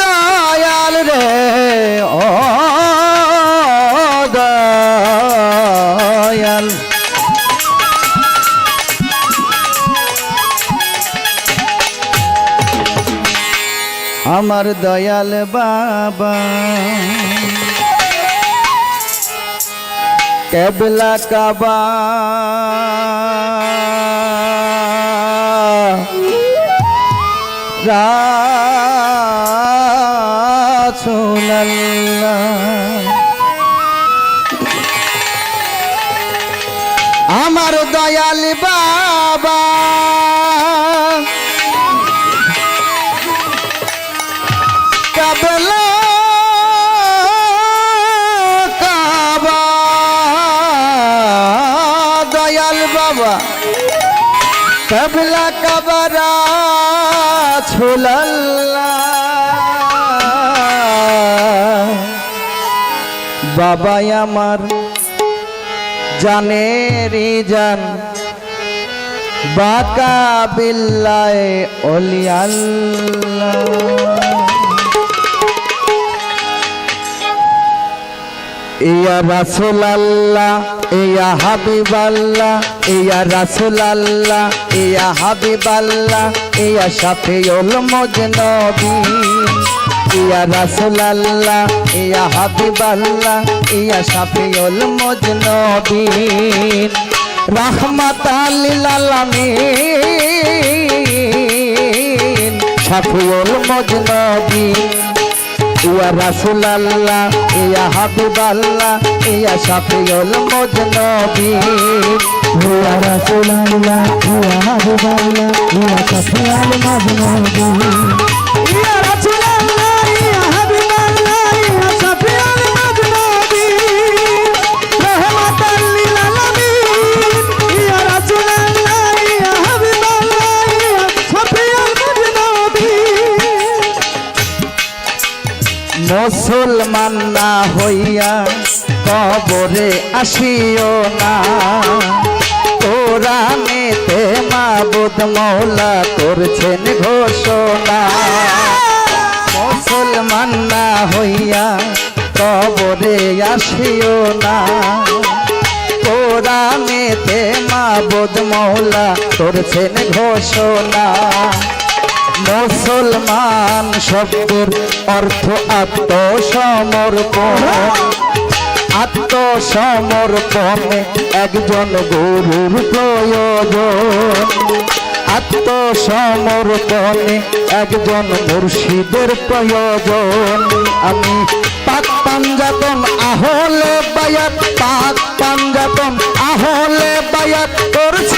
দয়াল রে ও দয়াল। আমার দয়াল বাবা কেবলা কাবা আমার দয়াল বাবা। কাবলা কাবা। দয়াল বাবা। কাবলা কবরা ছোলাল্লা। বাবাই আমার জানেরি জান বাকা বিল্লায় অলিয়াল্লাহ ইয়া রাসুল আল্লাহ ইয়া হাবিব আল্লাহ ইয়া রাসুল আল্লাহ ইয়া হাবিব আল্লাহ ইয়া শাফিউল মুজনবী, ইয়া রাসুল আল্লাহ ইয়া হাবিব আল্লাহ ইয়া শাফিউল মুজনবী। রহমাত লিল আলামিন, শাফিউল মুজনবী। ইয়া রাসুলাল্লাহ ইয়া হাবিবাল্লাহ ইয়া শাফিউল মুজনবী ইয়া রাসুলাল্লাহ ইয়া হাবিবাল্লাহ ইয়া শাফিউল মুজনবী ইয়া মুসলমান না হইয়া কবরে আসিও না। কোরআনেতে মাবুদ মৌলা করছেন ঘোষণা। মুসলমান না হইয়া কবরে আসিও না। কোরআনেতে মাবুদ মৌলা করছেন ঘোষণা। মুসলমান শব্দের অর্থ আত্মসমর্পণ। আত্মসমর্পণে একজন গুরুর প্রয়োজন। আত্মসমর্পণে একজন মুর্শিদের প্রয়োজন। আমি পাক পাঞ্জাতন, আহলে বায়াত, পাক পাঞ্জাতন, আহলে বায়াত করছি।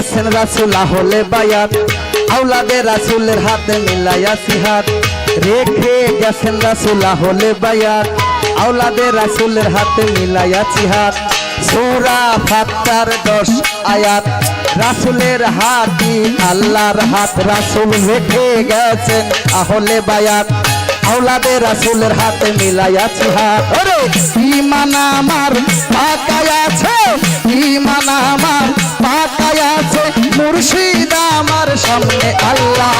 গেছেন রাসুল, আহলে বায়াত। আউলাদে রাসুলের হাতে মিলাইয়া সিহাত রেখে গেছেন রাসুল, আহলে বায়াত। আউলাদে রাসুলের হাতে মিলাইয়া সিহাত সূরা ফাত্তার দশ আয়াত। রাসুলের হাতি আল্লাহর হাত। রাসুল রেখে গেছেন আহলে বায়াত। আওলাদে রাসুলের হাতে মিলাইয়াছি হাত ওরে! ইমান আমার পাকায় আছে। ইমান আমার পাকায় সামনে আল্লাহ।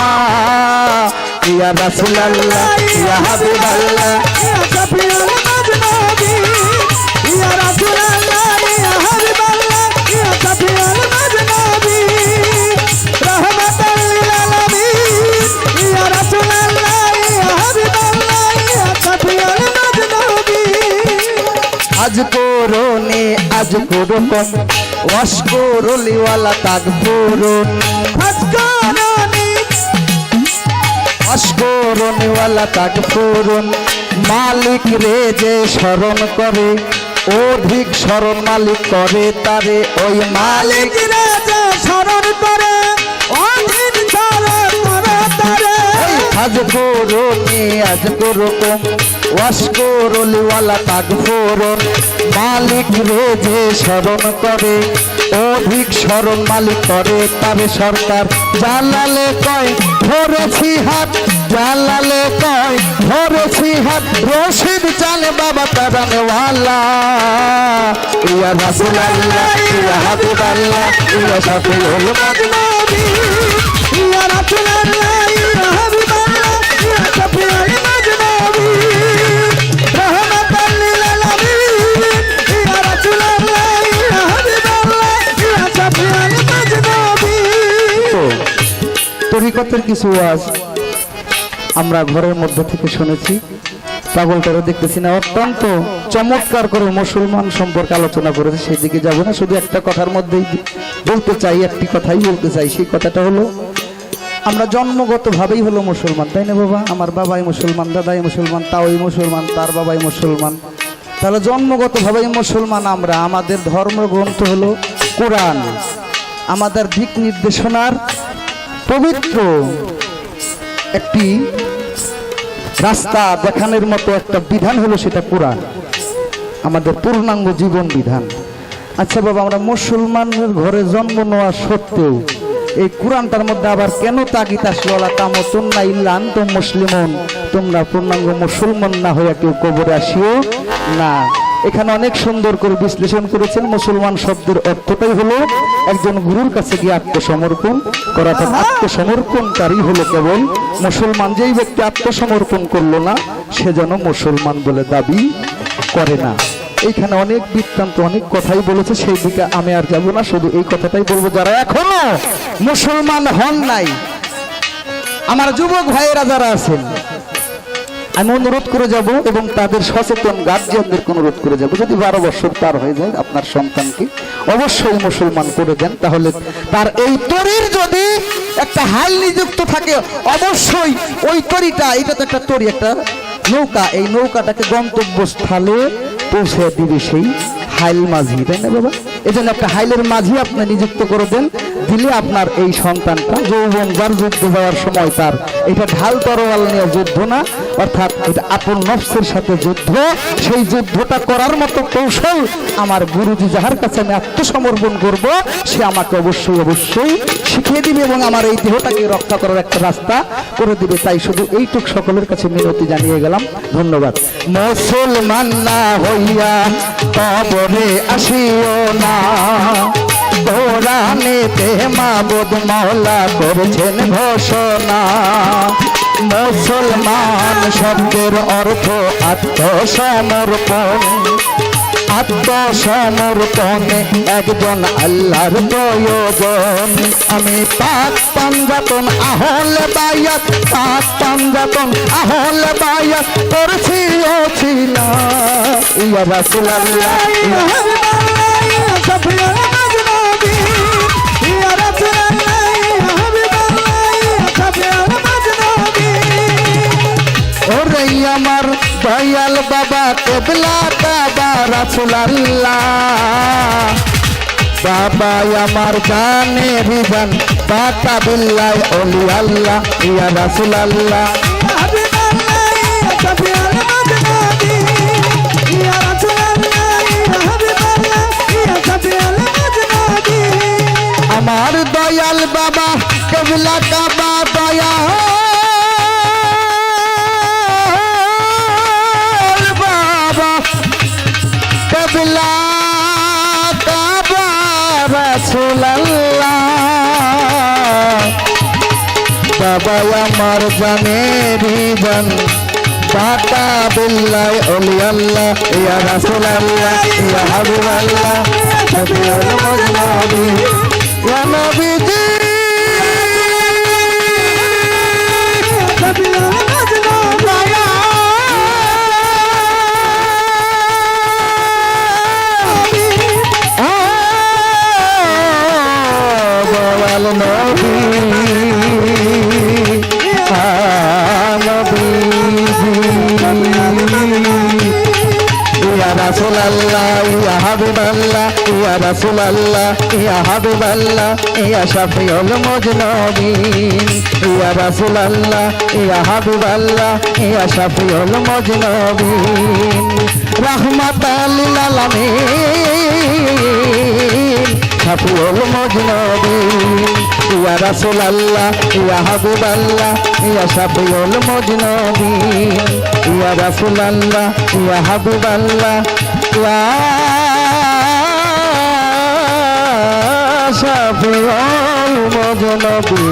ইয়া রাসুল আল্লাহ ইয়া হাবিব আল্লাহ ইয়া শফিউল মুজনবী আজ করোনে করুন ওয়াশকুরুলিওয়ালা তাকবুরুন আজ করোনে তাক ফুরুন মালিক রে যে স্মরণ করে, অধিক স্মরণ মালিক করে তারে। ওই মালিক মালিক রাজা স্মরণ করে তারে। আজ করো আজ করো কম ওয়াস করলিওয়ালা তাগ ফোরন মালিক রে যে স্মরণ করে, অধিক স্মরণ মালিক করে তবে সরকার। জালালে কয়, ধরেছি হাত, জালালে কয়, ধরেছি হাত। রশিদ চালে বাবা তারানেওয়ালা ইয়া রাসুল আল্লাহ ইয়া হাবিব আল্লাহ ইয়া শাফিউল নবী ইয়া রাসূলুল্লাহ। ইয়া কিছু ওয়াজ আমরা ঘরের মধ্যে থেকে শুনেছি। পাগলটারা দেখতেছি না, অত্যন্ত চমৎকার করে মুসলমান সম্পর্কে আলোচনা করেছে সেই দিকে যাব না, শুধু একটা কথার মধ্যেই বলতে চাই, একটি কথাই বলতে চাই, সেই কথাটা হলো, আমরা জন্মগতভাবেই হলো মুসলমান, তাই না বাবা? আমার বাবাই মুসলমান, দাদাই মুসলমান, তাওই মুসলমান, তার বাবাই মুসলমান। তাহলে জন্মগতভাবেই মুসলমান আমরা, আমাদের ধর্মগ্রন্থ হলো কোরআন। আমাদের দিক নির্দেশনার পবিত্র। একটি রাস্তা দেখানোর মতো একটা বিধান হলো সেটা কোরআন। আমাদের পূর্ণাঙ্গ জীবন বিধান। আচ্ছা বাবা, আমরা মুসলমানের ঘরে জন্ম নেওয়া সত্ত্বেও এই কোরআনটার মধ্যে আবার কেন তাগিত আসলো? তোমরা আনতুম মুসলিমন। তোমরা পূর্ণাঙ্গ মুসলমান না হইয়া কেউ কবরে আসিও না। এখানে অনেক সুন্দর করে বিশ্লেষণ করেছেন মুসলমান শব্দের অর্থটাই হলো একজন গুরুর কাছে গিয়ে আত্মসমর্পণ করা অর্থাৎ আত্মসমর্পণকারী হলো কেবল মুসলমান। যেই ব্যক্তি আত্মসমর্পণ করল না, সে যেন মুসলমান বলে দাবি করে না। এইখানে অনেক বৃত্তান্ত, অনেক কথাই বলেছে, সেই দিকে আমি আর যাব না, শুধু এই কথাটাই বলব, যারা এখনও মুসলমান হন নাই, আমার যুবক ভাইয়েরা যারা আছেন আমি অনুরোধ করে যাব এবং তাদের সচেতন গার্জিয়ানদের অনুরোধ করে যাব। যদি বারো বছর পার হয়ে যায় আপনার সন্তানকে অবশ্যই মুসলমান করে দেন, তাহলে তার এই তরির যদি একটা হাল নিযুক্ত থাকে, অবশ্যই ওই তরিটা, এটা তো একটা তরি, একটা নৌকা, এই নৌকাটাকে গন্তব্যস্থলে পৌঁছে দিবে সেই হাইল মাঝি, তাই না বাবা? এই জন্য একটা হাইলের মাঝি আপনি নিযুক্ত করে দেন, দিলে আপনার এই সন্তানটা যৌবন যার যুদ্ধ যাওয়ার সময় তার এটা ঢাল তরোয়াল নিয়ে যুদ্ধ না, অর্থাৎ এটা আপন নফসের সাথে যুদ্ধ। সেই যুদ্ধটা করার মতো কৌশল আমার গুরুজি যাহার কাছে আমি আত্মসমর্পণ করব, সে আমাকে অবশ্যই অবশ্যই শিখিয়ে দিবে এবং আমার এই দেহটাকে রক্ষা করার একটা রাস্তা করে দিবে। তাই শুধু এইটুক সকলের কাছে মিনতি জানিয়ে গেলাম। ধন্যবাদ। মুসলমান না হইয়া কবরে আসিও না। কোরআনেতে মাবুদ মাওলা করেছেন ঘোষণা। মুসলমান শব্দের অর্থ আত্মসমর্পণ। আত্মসমর্পণে একজন আল্লাহর প্রয়োজন। আমি পাক পাঞ্জাতন আহল বায়াত, পাক পাঞ্জাতন আহল বায়াত করছি ও ছিল ইয়া রাসূলুল্লাহ। ওরে আমার দয়াল বাবা, কেবলা বাবা, রাসুলাল্লাহ। বাবা আমার জানে রিজান বাতা বিল্লাহ অলি আল্লাহ ইয়া রাসূলুল্লাহ। বাবা আমার জানের জীবন। পাতা বিল্লাই অলি আল্লাহ, ইয়া রাসূলুল্লাহ, ইয়া হাবিবাল্লাহ শফিউল নবী ইয়া নবীজি ইয়া হাবিব আল্লাহ ইয়া রাসুল আল্লাহ ইয়া হাবিব আল্লাহ ইয়া শাফিউল মুজনবিন ইয়া রাসুল আল্লাহ ইয়া হাবিব আল্লাহ ইয়া শাফিউল মুজনবিন রাহমাতাল লিল আলামিন। শাফিউল মুজনবিন ইয়া রাসুল আল্লাহ ইয়া হাবিব আল্লাহ ইয়া শাফিউল মুজনবিন ইয়া রাসুল আল্লাহ ইয়া হাবিব আল্লাহ আশা পুরাল মজনপুর